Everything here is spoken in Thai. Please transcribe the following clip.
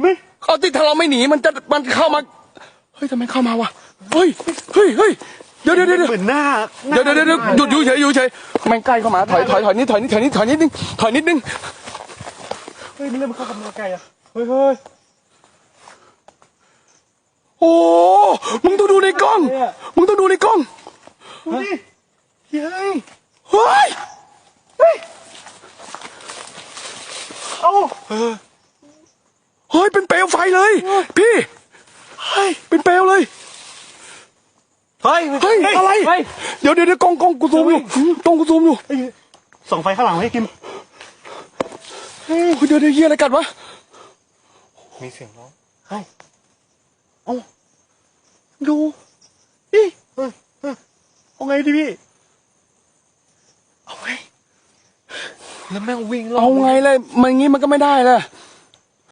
ไม่เอาที่ถ้าเราไม่หนีมันจะมันเข้ามา เฮ้ยทำไมเข้ามาวะ เฮ้ย เฮ้ยเฮ้ยเดี๋ยวเดี๋ยวเดี๋ยวเดี๋ยวเหมือนหน้าเดี๋ยวเดี๋ยวเดี๋ยวหยุดอยู่เฉยอยู่เฉยแม่งใกล้เข้ามาถอยถอยถอยนิดถอยนิดถอยนิดถอยนิดนึงถอยนิดนึงเฮ้ยมันเริ่มเข้ากับมาไกลอะเฮ้ยเฮ้ยโอ้มึงต้องดูในกล้อง มึงต้องดูในกล้องดูดิเฮ้ยเฮ้ยเอ้า เฮ้ยเป็นเปลวไฟเลย พี่เฮ้ยเป็นเปลวเลยเฮ้ยเฮ้ยอะไรเฮ้ยเดี๋ยวเดี๋ยวเดี๋ยวกล้องกล้องกูซูมอยู่กล้องกูซูมอยู่เฮ้ยส่องไฟข้างหลังให้กิมเฮ้ยเดี๋ยวเดี๋ยวเฮียอะไรกัดวะมีเสียงร้องเอ้าเอ้าดูนี่เฮ้ยเฮ้ยเอาไงดีพี่เอาไงแล้วแม่งวิ่งเอาไงเลยมันงี้มันก็ไม่ได้เลย